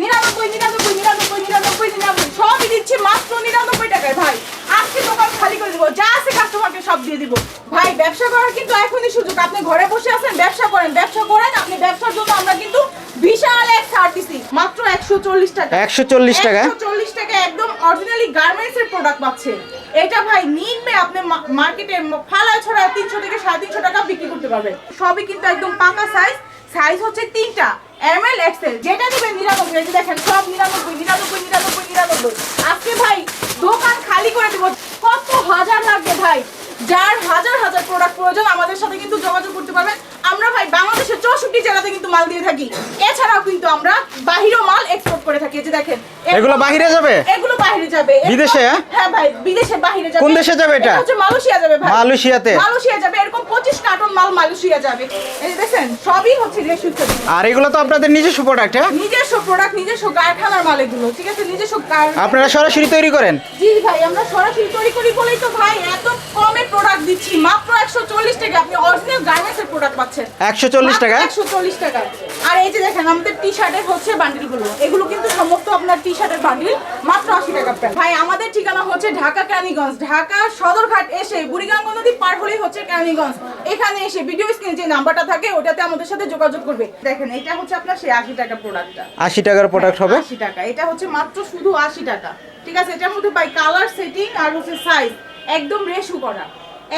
নিরানব্বই নিরানব্বই নিরানব্বই নিরানব্বই নিরানব্বই। সবই দিচ্ছি মাত্র নিরানব্বই টাকায় ভাই। আজকে দোকান খালি করে দিব। যা আছে কাস্টমারকে সব দিয়ে দিব। ভাই ব্যবসা করার কিন্তু এখনই সুযোগ। আপনি ঘরে বসে আছেন ব্যবসা করেন। ব্যবসা করেন আপনি ব্যবসার জন্য আমরা কিন্তু বিশাল এক ছাড় দিছি মাত্র একশো চল্লিশ টাকা। 140 টাকা? চল্লিশ টাকা একদম অরিজিনালি গার্মেন্টস এর প্রোডাক্ট পাচ্ছেন এটা ভাই নিনবে আপনি মার্কেটে ফালায় ছড়া তিনশো থেকে সাড়ে তিনশো টাকা বিক্রি করতে পারবেন। সবই কিন্তু একদম পাকা সাইজ সাইজ হচ্ছে তিনটা। এম এল এক্সেল যেটা নেবেন নিরানব্বই, এই যে দেখেন, সব নিরানব্বই নিরানব্বই নিরানব্বই নিরানব্বই। আজকে ভাই দোকান খালি করে দেবো। কত হাজার লাগবে ভাই? যার হাজার হাজার প্রোডাক্ট প্রয়োজন আমাদের সাথে কিন্তু যোগাযোগ করতে পারবেন। আমরা ভাই বাংলাদেশের চৌষট্টি জেলাতে কিন্তু মাল দিয়ে থাকি। এছাড়াও কিন্তু আমরা বাহিরেও মাল এক্সপোর্ট করে থাকি যে দেখেন। এগুলো বাহিরে যাবে? এগুলো বাইরে যাবে। বিদেশে, হ্যাঁ? হ্যাঁ ভাই বিদেশে বাইরে যাবে। কোন দেশে যাবে এটা? হচ্ছে মালয়েশিয়া যাবে ভাই। মালয়েশিয়াতে? মালয়েশিয়া যাবে। এরকম 25 কার্টন মাল মালয়েশিয়া যাবে। এই দেখেন সবই হচ্ছে ছবি আর এগুলো তো আপনাদের নিজস্ব প্রোডাক্ট হ্যাঁ? নিজস্ব প্রোডাক্ট নিজস্ব কারখানার মাল এগুলো ঠিক আছে? নিজস্ব কার- আপনারা সরাসরি তৈরি করেন? জি ভাই আমরা সরাসরি তৈরি করি বলেই তো ভাই এত কমে প্রোডাক্ট দিচ্ছি মাত্র 140 টাকা। আপনি অরিজিনাল গার্মেন্টস এর প্রোডাক্ট পাচ্ছেন। একশো চল্লিশ টাকা 140 টাকা। আর এই যে দেখেন আমাদের টি শার্টের হচ্ছে বান্ডিলগুলো এগুলো কিন্তু সমস্ত আপনার টি শার্টের বান্ডিল মাত্র 80 টাকা ভাই আমাদের ঠিকানা হচ্ছে ঢাকা কেরানীগঞ্জ ঢাকা সদরঘাট এসে বুড়িগঙ্গা নদী পার হলেই হচ্ছে কেরানীগঞ্জ এখানে এসে ভিডিও স্ক্রিনে যে নাম্বারটা থাকে ওটাতে আমাদের সাথে যোগাযোগ করবে। দেখেন এটা হচ্ছে আপনার সেই 80 টাকা প্রোডাক্টটা আশি টাকার প্রোডাক্ট হবে? আশি টাকা। এটা হচ্ছে মাত্র শুধু আশি টাকা। ঠিক আছে এটার মধ্যে পাই কালার সেটিং আর হচ্ছে সাইজ একদম রেশু করা।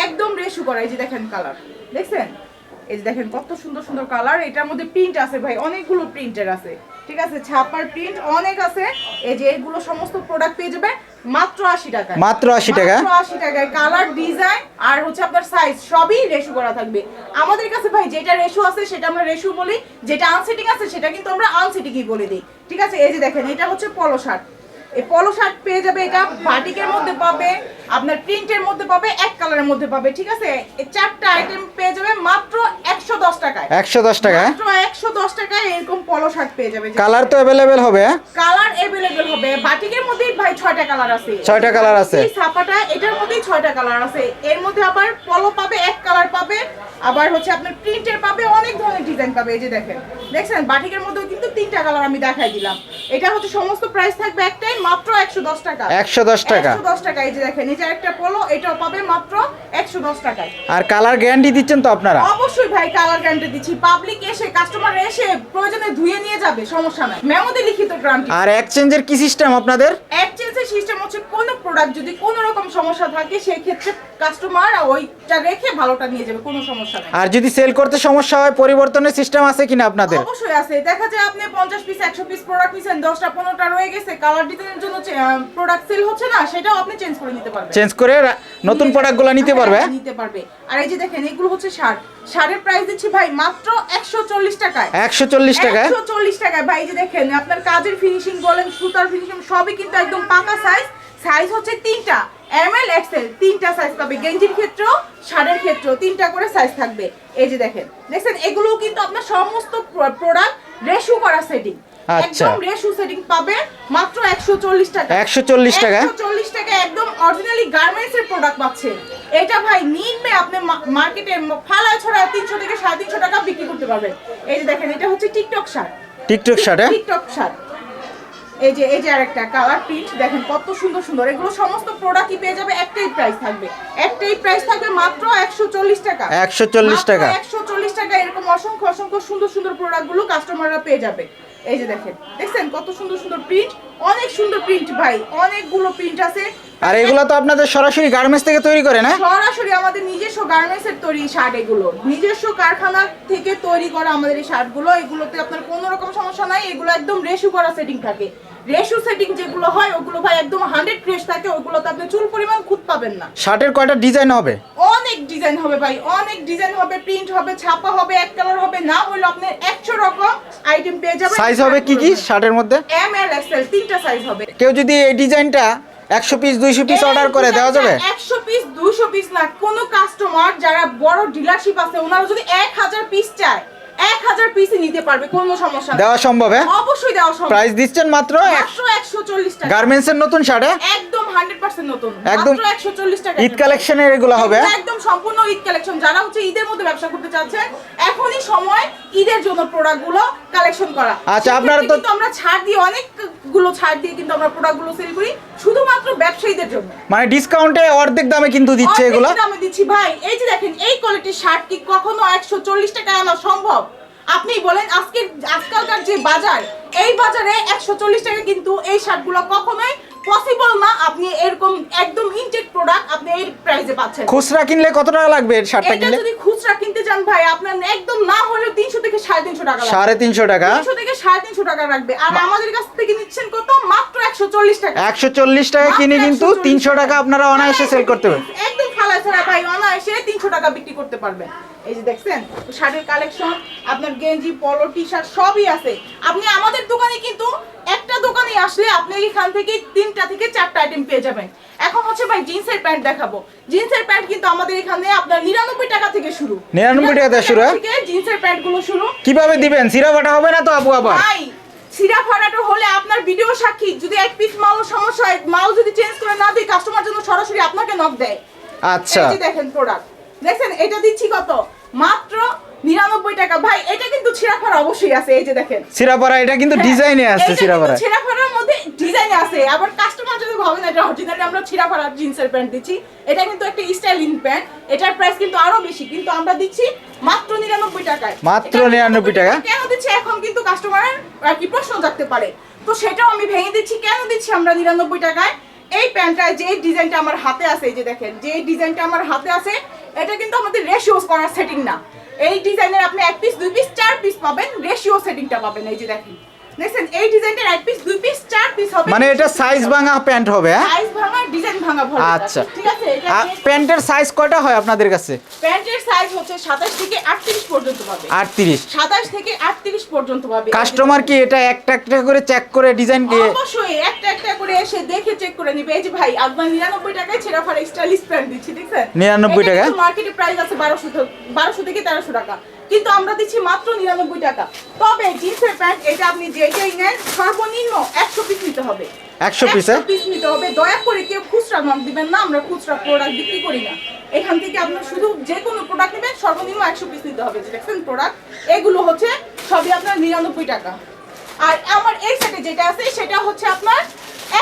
একদম রেশু করা এই যে দেখেন কালার। দেখছেন? এই যে দেখেন কত সুন্দর সুন্দর কালার। এটার মধ্যে প্রিন্ট আছে ভাই অনেকগুলো প্রিন্টের আছে। ঠিক আছে? ছাপার প্রিন্ট অনেক আছে। এই যে এগুলো সমস্ত প্রোডাক্ট পেয়ে যাবে মাত্র আশি টাকা মাত্র 80 টাকা? মাত্র আশি টাকায়। কালার ডিজাইন আর হচ্ছে আপনার সাইজ সবই রেশু করা থাকবে। আমাদের কাছে ভাই যেটা রেশু আছে সেটা আমরা রেশু বলি। যেটা আনসিটিং আছে সেটা কিন্তু আমরা আনসেটিংই বলে দিই। ঠিক আছে? এই যে দেখেন এটা হচ্ছে পলো শার্ট এই পলো শার্ট পেয়ে যাবে এটা বাটিকের মধ্যে পাবে আপনার প্রিন্টের মধ্যে পাবে এক কালারের মধ্যে পাবে ঠিক আছে? এই চারটা আইটেম পেয়ে যাবে মাত্র একশো দশ টাকায়। একশো দশ টাকা মাত্র একশো দশ টাকায় এরকম পলো শার্ট পেয়ে যাবে কালার তো अवेलेबल হবে হ্যাঁ? কালার अवेलेबल হবে বাটিকের মধ্যেই ছয়টা কালার আছে। ছয়টা colour আছে। এই ছাপাটা এটার মধ্যেই ছয়টা কালার আছে। এর মধ্যে আবার পলো পাবে এক কালার পাবে আবার হচ্ছে আপনার প্রিন্টের পাবে অনেক ধরনের ডিজাইন পাবে এই যে দেখেন। দেখছেন? বাটিকের মধ্যে কিন্তু তিনটা কালার আমি দেখাই দিলাম। এটা হচ্ছে সমস্ত প্রাইস থাকবে একটাই মাত্র একশো দশ টাকা। একশো দশ টাকা। একশো দশ টাকা এই যে দেখেন এই যে একটা পলো এটাও পাবে মাত্র একশো দশ টাকায়। আর কালার গ্যারান্টি দিচ্ছেন তো আপনারা? অবশ্যই ভাই কালার গ্যারান্টি দিচ্ছি। পাবলিক এসে কাস্টমার এসে প্রয়োজনে ধুয়ে নিয়ে যাবে সমস্যা নাই। মেমোতে লিখিত গ্যারান্টি আর এক্সচেঞ্জের কি সিস্টেম আপনাদের? এক্সচেঞ্জের সিস্টেম হচ্ছে কোনো প্রোডাক্ট যদি কোনো রকম সমস্যা থাকে সেই ক্ষেত্রে কাস্টমার ওইটা রেখে ভালোটা নিয়ে যাবে কোনো সমস্যা নেই। আর যদি সেল করতে সমস্যা হয় পরিবর্তনের সিস্টেম আছে কিনা আপনাদের? অবশ্যই আছে। দেখা যায় আপনি পঞ্চাশ পিস একশো পিস প্রোডাক্ট নিছেন দশটা পনেরোটা রয়ে গেছে কালার ডিজাইনের জন্য প্রোডাক্ট সেল হচ্ছে না সেটাও আপনি চেঞ্জ করে নিতে পারবেন। চেঞ্জ করে নতুন প্রোডাক্টগুলো নিতে পারবে? হ্যাঁ, নিতে পারবে। আর এই যে দেখেন এগুলো হচ্ছে শার্ট শার্টের প্রাইস দিচ্ছি ভাই মাত্র একশো চল্লিশ টাকায়। একশো চল্লিশ টাকা একশো চল্লিশ টাকায়। ভাই যে দেখেন আপনার কাজের ফিনিশিং বলেন সুতার ফিনিশিং সবই কিন্তু একদম পাকা সাইজ সাইজ হচ্ছে তিনটা। এম এল এক্সেল তিনটা সাইজ পাবে। গেঞ্জির ক্ষেত্রেও শার্টের ক্ষেত্রেও তিনটা করে সাইজ থাকবে। এই যে দেখেন দেখছেন? এগুলোও কিন্তু আপনার সমস্ত প্রোডাক্ট রেশু করা সেটিং আচ্ছা। একদম রেশু সেটিং পাবে মাত্র একশো চল্লিশ টাকা। 140 টাকা? চল্লিশ টাকা একদম অরিজিনালি গার্মেন্টস এর প্রোডাক্ট পাচ্ছেন। এটা ভাই নিনবে আপনি মার্কেটে ফালায় ছড়া তিনশো থেকে সাড়ে তিনশো টাকা বিক্রি করতে পারবেন। এই যে দেখেন এটা হচ্ছে TikTok shirt TikTok shirt TikTok shirt এই যে এই যে আরেকটা কালার প্রিন্ট দেখেন কত সুন্দর সুন্দর। এগুলো সমস্ত প্রোডাক্টই পেয়ে যাবে একটাই প্রাইস থাকবে। একটাই প্রাইস থাকবে মাত্র একশো চল্লিশ টাকা। 140 টাকা। একশো চল্লিশ টাকা এরকম অসংখ্য অসংখ্য সুন্দর সুন্দর প্রোডাক্টগুলো কাস্টমাররা পেয়ে যাবে। এই যে দেখেন দেখছেন কত সুন্দর সুন্দর প্রিন্ট অনেক সুন্দর প্রিন্ট ভাই অনেকগুলো প্রিন্ট আছে। আর এগুলো তো আপনাদের সরাসরি গার্মেন্টস থেকে তৈরি করে না? সরাসরি আমাদের নিজস্ব গার্মেন্টস এর তৈরি শার্ট এগুলো। নিজস্ব কারখানা থেকে তৈরি করা আমাদের এই শার্টগুলো। এগুলোতে আপনার কোনো রকম সমস্যা নাই। এগুলো একদম রেশু করা সেটিং থাকে। রেশু সেটিং যেগুলো হয় ওগুলো ভাই একদম হান্ড্রেড ফ্রেশ থাকে। ওগুলোতে আপনি চুল পরিমাণ খুঁত পাবেন না। শার্টের কয়টা ডিজাইন হবে? অনেক ডিজাইন হবে ভাই। অনেক ডিজাইন হবে। প্রিন্ট হবে ছাপা হবে এক কালার হবে। না হলে আপনি একশো রকম আইটেম পেয়ে যাবেন। সাইজ হবে কি কি? শার্টের মধ্যে? এম এল এক্সেল তিনটা সাইজ হবে। কেউ যদি এই ডিজাইনটা একশো পিস দুইশো পিস অর্ডার করে দেওয়া যাবে? একশো পিস দুশো পিস না কোনো কাস্টমার যারা বড় ডিলারশিপ আছে ওনারা যদি এক হাজার পিস চায় এক হাজার পিসই নিতে পারবে কোনো সমস্যা দেওয়া সম্ভব হ্যাঁ? অবশ্যই দেওয়া সম্ভব। প্রাইস দিচ্ছেন মাত্র মাত্র একশো চল্লিশ টাকা। গার্মেন্টস এর নতুন শার্ট হ্যাঁ? একদম হান্ড্রেড পার্সেন্ট নতুন। একদম মাত্র একশো চল্লিশ টাকা। ঈদ কালেকশনের এগুলো হবে একদম সম্পূর্ণ ঈদ কালেকশন। যারা হচ্ছে ঈদের মধ্যে ব্যবসা করতে চাচ্ছেন এখনই সময় ঈদের জন্য প্রোডাক্ট কালেকশন করা। আচ্ছা, আপনারা তো- আমরা ছাড় দিয়ে অনেকগুলো ছাড় দিয়ে কিন্তু আমরা প্রোডাক্ট সেল করি শুধুমাত্র ব্যবসায়ীদের জন্য। মানে ডিসকাউন্টে অর্ধেক দামে কিন্তু দিচ্ছে এগুলো? দামে দিচ্ছি। ভাই এই যে দেখেন এই কোয়ালিটির শার্ট কি কখনো একশো চল্লিশ টাকায় আনা সম্ভব? আপনি বলেন আজকে আজকালকার যে বাজার এই বাজারে একশো চল্লিশ টাকা কিন্তু এই শার্টগুলো কখনোই পসিবল না আপনি এরকম একদম ইনটেক প্রোডাক্ট আপনি এই প্রাইসে পাচ্ছেন। খুচরা কিনলে কত টাকা লাগবে এর শার্টটা কিনলে? যদি খুচরা কিনতে চান ভাই আপনার একদম না হলেও তিনশো থেকে সাড়ে তিনশো টাকা লাগবে। সাড়ে তিনশো টাকা? তিনশো থেকে সাড়ে তিনশো টাকা রাখবে আর আমাদের কাছ থেকে নিচ্ছেন কত? মাত্র একশো চল্লিশ টাকা। একশো চল্লিশ টাকা কিনে কিন্তু 140 তিনশো টাকা। আপনারা অনায়াসে সেল করতে পারবেন। একদম খালা ছাড়া ভাই অনায়াসে তিনশো টাকা বিক্রি করতে পারবেন। এই যে দেখছেন শার্টের কালেকশন আপনার গেঞ্জি পলো টি শার্ট সবই আছে। আপনি আমাদের দোকানে কিন্তু আসলে আপনি এখান থেকে তিনটা থেকে চারটা আইটেম পেয়ে যাবেন। এখন হচ্ছে ভাই জিন্সের প্যান্ট দেখাবো। জিন্সের প্যান্ট কিন্তু আমাদের এখানে আপনার নিরানব্বই টাকা থেকে শুরু। 99 টাকা থেকে শুরু, হ্যাঁ? জিন্সের প্যান্টগুলো শুরু। কীভাবে দিবেন? সিরা বাটা হবে না তো আপু আবার? ভাই সিরা ফাটাটো হলে আপনার ভিডিও সাক্ষী। যদি এক পিস মাল সমস্যা হয় মাল যদি চেঞ্জ করে না দিই কাস্টমার জন্য সরাসরি আপনাকে নক দেয়। আচ্ছা। এই দেখেন প্রোডাক্ট দেখছেন এটা দিচ্ছি কত? মাত্র নিরানব্বই টাকা। ভাই এটা কিন্তু ছিঁড়া ফাড়া অবশ্যই আছে এই যে দেখেন। সিরাপাড়া এটা কিন্তু ডিজাইনে হ্যাঁ, এইটা সিরাপাড়া কিন্তু ছিঁড়া ফাড়ার মধ্যে ডিজাইন আছে। আবার কাস্টমার যদি ভাবে না এটা অরিজিনালি আমরা ছিঁড়া ফাড়ার জিন্সের প্যান্ট দিচ্ছি। এটা কিন্তু একটা স্টাইলিং প্যান্ট। এটার প্রাইস কিন্তু আরও বেশি কিন্তু আমরা দিচ্ছি মাত্র নিরানব্বই টাকায়। মাত্র 99 টাকা? কেন দিচ্ছি? এখন কিন্তু কাস্টমারের আর কি প্রশ্ন থাকতে পারে। তো সেটাও আমি ভেঙে দিচ্ছি। কেন দিচ্ছি আমরা নিরানব্বই টাকায়? এই প্যান্টটা যে ডিজাইনটা আমার হাতে আছে এই যে দেখেন যে ডিজাইনটা আমার হাতে আছে এটা কিন্তু আমাদের রেশিওস করার সেটিং না। এই ডিজাইনের আপনি এক পিস দুই পিস চার পিস পাবেন। রেশিও সেটিংটা পাবেন, এই যে দেখেন। দেখছেন এই এক পিস দুই পিস চার পিস হবে। মানে এটা সাইজ ভাঙা প্যান্ট হবে হ্যাঁ? সাইজ ভাঙা ডিজাইন ভাঙা ভরে আচ্ছা। ঠিক আছে? এটা প্যান্টের সাইজ কয়টা হয় আপনাদের কাছে? প্যান্টের সাইজ হচ্ছে 27 থেকে 38 পর্যন্ত পাবে। আটত্রিশ। 27 থেকে 38 পর্যন্ত পাবে। কাস্টমার কি এটা একটা একটা করে চেক করে ডিজাইন কি অবশ্যই একটা একটা করে এসে দেখে চেক করে নিবে। এই যে ভাই আপনার নিরানব্বই টাকায় ছেঁড়া ফাড়া স্টাইলিশ প্যান্ট দিচ্ছি দেখছেন 99 টাকা? মার্কেটে প্রাইস আছে বারোশো বারোশো থেকে তেরোশো টাকা। কিন্তু আমরা দিচ্ছি মাত্র নিরানব্বই টাকা। তবে জিন্সের প্যান্ট এটা আপনি যেটাই নেন সর্বনিম্ন একশো পিস নিতে হবে। 100 piece, হ্যাঁ? পিস নিতে হবে। দয়া করে কেউ খুচরা নক দিবেন না আমরা খুচরা প্রোডাক্ট বিক্রি করি না। এখান থেকে আপনার শুধু যে কোনো প্রোডাক্ট নেবেন সর্বনিম্ন একশো পিস নিতে হবে। দেখছেন প্রোডাক্ট এগুলো হচ্ছে সবই আপনার নিরানব্বই টাকা। আর আমার এই সেটে যেটা আছে সেটা হচ্ছে আপনার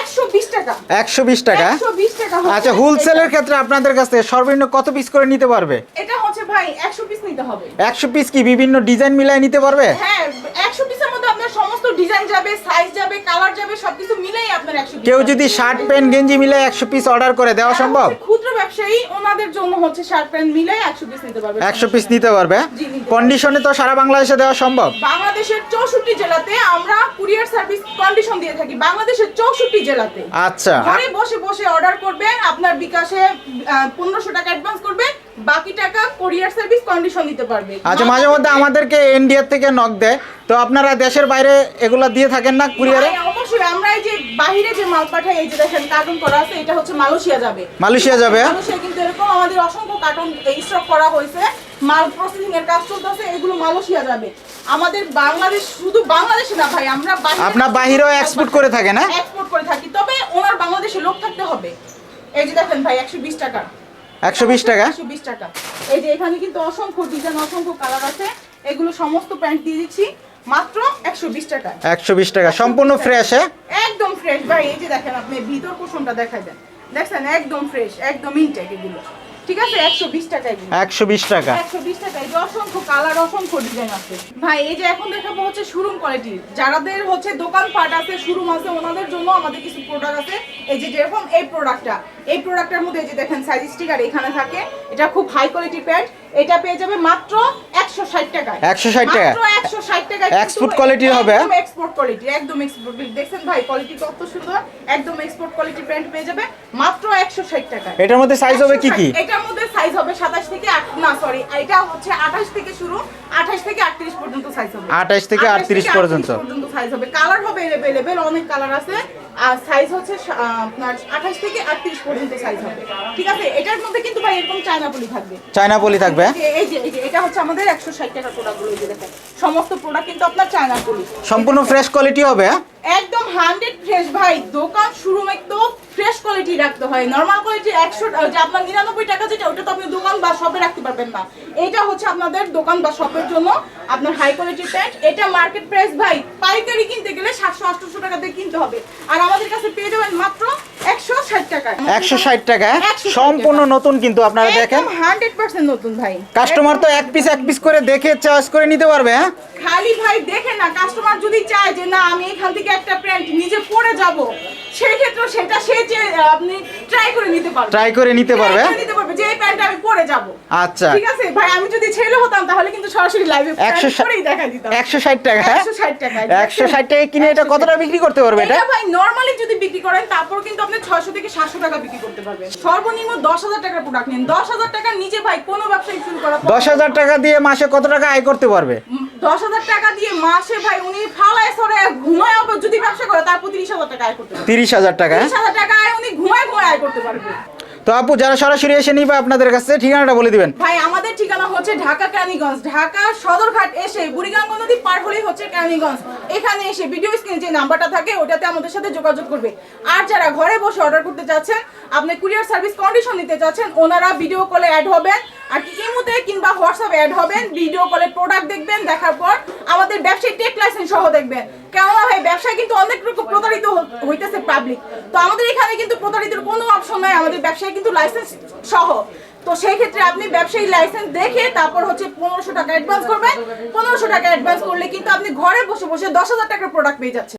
একশো বিশ টাকা। একশো বিশ টাকা? একশো বিশ টাকা আচ্ছা হোলসেলের ক্ষেত্রে আপনাদের কাছ থেকে সর্বনিম্ন কত পিস করে নিতে পারবে? এটা হচ্ছে ভাই একশো পিস নিতে হবে। একশো পিস কি বিভিন্ন ডিজাইন মিলাই নিতে পারবে? হ্যাঁ একশো পিসের মধ্যে আপনার সমস্ত ডিজাইন যাবে সাইজ যাবে কালার যাবে সবকিছু মিলেই আপনার একশো কেউ যদি শার্ট প্যান্ট গেঞ্জি মিলাই একশো পিস অর্ডার করে দেওয়া সম্ভব? ক্ষুদ্র ব্যবসায়ী ওনাদের জন্য হচ্ছে শার্ট প্যান্ট মিলে একশো পিস নিতে পারবে। একশো পিস নিতে পারবে? কন্ডিশনে তো সারা বাংলাদেশে দেওয়া সম্ভব। বাংলাদেশের চৌষট্টি জেলাতে আমরা কুরিয়ার সার্ভিস কন্ডিশন দিয়ে থাকি। বাংলাদেশের চৌষট্টি জেলাতে। আচ্ছা। ঘরে বসে বসে অর্ডার করবেন আপনার বিকাশে পনেরোশো টাকা অ্যাডভান্স করবেন বাকি টাকা কোরিয়ার সার্ভিস কন্ডিশন দিতে পারবে। আচ্ছা মাঝে মধ্যে আমাদেরকে ইন্ডিয়ার থেকে নক দেয়। তো আপনারা দেশের বাইরে এগুলা দিয়ে থাকেন না কুরিয়ারে অবশ্যই আমরা এই যে বাইরে যে মাল পাঠাই এই যে দেখেন কার্টুন করা আছে এটা হচ্ছে মালয়েশিয়া যাবে। মালয়েশিয়া যাবে? মালয়েশিয়া কিন্তু এরকম আমাদের অসংখ্য কার্টুন স্টক করা হয়েছে। মাল প্রসেসিং এর কাজ চলতেছে এগুলো মালয়েশিয়া যাবে। আমাদের বাংলাদেশ শুধু বাংলাদেশে না ভাই আমরা আপনার বাহিরেও export করে থাকেন, হ্যাঁ? এক্সপোর্ট করে থাকি তবে ওনার বাংলাদেশে লোক থাকতে হবে। এই যে দেখেন ভাই একশো বিশ টাকা। একশো বিশ টাকা? একশো বিশ টাকা। এই যে এখানে কিন্তু অসংখ্য ডিজাইন অসংখ্য কালার আছে। এগুলো সমস্ত প্যান্ট দিয়ে দিচ্ছি। মাত্র একশো বিশ টাকা। একশো বিশ টাকা। সম্পূর্ণ ফ্রেশ হ্যাঁ? একদম ফ্রেশ ভাই এই যে দেখেন আপনি ভিতর পোষণটা দেখা যায় দেখছেন? একদম ফ্রেশ একদম ইনটেক এগুলো। ঠিক আছে? একশো বিশ টাকা এগুলো। একশো বিশ টাকা। একশো বিশ টাকা। এই যে অসংখ্য কালার অসংখ্য ডিজাইন আছে। ভাই এই যে এখন দেখাবো হচ্ছে শোরুম কোয়ালিটির যারাদের হচ্ছে দোকান পাট আছে শোরুম আছে ওনাদের জন্য আমাদের কিছু প্রোডাক্ট আছে। এই যে যেরকম এই প্রোডাক্টটা এই প্রোডাক্টের মধ্যে এই যে দেখেন সাইজ স্টিকার এখানে থাকে এটা খুব হাই কোয়ালিটি প্যান্ট এটা পেয়ে যাবে মাত্র একশো ষাট টাকায় 160 টাকা? মাত্র একশো ষাট টাকা Export quality হবে? এক্সপোর্ট কোয়ালিটি একদম এক্সপোর্ট দেখছেন ভাই কোয়ালিটি কত সুন্দর একদম এক্সপোর্ট কোয়ালিটি প্যান্ট পেয়ে যাবে মাত্র একশো ষাট টাকায় এটার মধ্যে সাইজ হবে কি কি 160 এটার মধ্যে সাইজ হবে 27 থেকে আট না সরি এটা হচ্ছে 28 থেকে শুরু 28 থেকে 38 পর্যন্ত সাইজ হবে 28 থেকে 38 পর্যন্ত। পর্যন্ত সাইজ হবে কালার হবে अवेलेबल অনেক কালার আছে আর সাইজ হচ্ছে আপনার আঠাশ থেকে আটত্রিশ পর্যন্ত সাইজ হবে। ঠিক আছে? এটার মধ্যে কিন্তু ভাই এরকম চায়না পলি থাকবে। চায়না পলি থাকবে? এই যে এই যে এটা হচ্ছে আমাদের একশো ষাট টাকা প্রোডাক্টগুলো যে দেখেন। সমস্ত প্রোডাক্ট কিন্তু আপনার চায়না পলি সম্পূর্ণ ফ্রেশ কোয়ালিটি হবে হ্যাঁ? একদম হান্ড্রেড ফ্রেশ ভাই দোকান শুরু তো ফ্রেশ কোয়ালিটি রাখতে হয়। নর্মাল কোয়ালিটি একশো যে আপনার নিরানব্বই টাকা যেটা ওটা তো আপনি দোকান বা শপে রাখতে পারবেন না। এটা হচ্ছে আপনাদের দোকান বা শপের জন্য আপনার হাই কোয়ালিটির প্যান্ট এটা মার্কেট প্রাইস ভাই পাইকারি কিনতে গেলে সাতশো আটশো টাকা দিয়ে কিনতে হবে। আর আমাদের কাছে পেয়ে যাবেন মাত্র একশো ষাট টাকায় একশো ষাট টাকা? সম্পূর্ণ নতুন কিন্তু আপনারা দেখেন। হান্ড্রেড পার্সেন্ট নতুন ভাই। কাস্টমার তো এক পিস এক পিস করে দেখে চয়েস করে নিতে পারবে হ্যাঁ? খালি ভাই দেখে না কাস্টমার যদি চায় যে না আমি এখান থেকে একটা প্যান্ট নিজে পরে যাব সেই ক্ষেত্রে সেটা সে যে আপনি ট্রাই করে নিতে পারবেন ট্রাই করে নিতে পারবে হ্যাঁ? নিতে পারবে যে প্যান্টটা আমি পরে যাব। আচ্ছা। ঠিক আছে? ভাই আমি যদি ছেলে হতাম তাহলে কিন্তু সরাসরি লাইভে পরেই দেখা দিতাম। একশো ষাট টাকা হ্যাঁ? 160 টাকায়। একশো ষাট টাকা কিনে এটা কতটা বিক্রি করতে পারবে এটা? ভাই নরমালি যদি বিক্রি করেন তারপর কিন্তু আপনি 600 থেকে 700 টাকা বিক্রি করতে পারবেন। সর্বনিম্ন 10000 টাকার প্রোডাক্ট নেন। 10000 টাকা নিচে ভাই কোনো ব্যবসায়ী শুরু করা দশ হাজার টাকা দিয়ে মাসে কত টাকা আয় করতে পারবে? দশ হাজার টাকা দিয়ে মাসে ভাই উনি ফালায় সরে ঘুমায় আবার যদি ব্যবসা করে তারপর তিরিশ হাজার টাকা আয় করতে পারবে। তিরিশ হাজার টাকা? তিরিশ হাজার টাকা আয় উনি ঘুমায় ঘুমায় আয় করতে পারবে। তো আপু যারা সরাসরি এসে নিবে আপনাদের কাছে ঠিকানাটা বলে দিবেন। ভাই আমাদের হচ্ছে ঢাকা কেরানীগঞ্জ ঢাকা সদরঘাট এসে বুড়িগঙ্গ নদী পার হলেই হচ্ছে ক্যানিগঞ্জ। এখানে এসে ভিডিও স্ক্রিনে যে নাম্বারটা থাকে, ওটাতে আমাদের সাথে যোগাযোগ করবে। আর যারা ঘরে বসে অর্ডার করতে চাচ্ছেন, আপনি কুরিয়ার সার্ভিস কন্ডিশন নিতে চাচ্ছেন, ওনারা ভিডিও কলে অ্যাড হবেন। আর কি ইমুতে কিংবা হোয়াটসঅ্যাপে অ্যাড হবেন ভিডিও কলে প্রোডাক্ট দেখবেন, দেখার পর আমাদের ব্যবসায়ী টেক লাইসেন্স সহ দেখবেন। কেননা ভাই, ব্যবসায় কিন্তু অনেক রকম প্রতারিত হইতেছে পাবলিক তো আমাদের এখানে কিন্তু প্রতারিতের কোনো অপশন নাই, আমাদের ব্যবসায় কিন্তু লাইসেন্স সহ। তো সেই ক্ষেত্রে আপনি ব্যবসায়ী লাইসেন্স দেখে তারপর হচ্ছে পনেরোশো টাকা অ্যাডভান্স করবেন। পনেরোশো টাকা অ্যাডভান্স করলে কিন্তু আপনি ঘরে বসে বসে দশ হাজার টাকার প্রোডাক্ট পেয়ে যাচ্ছেন।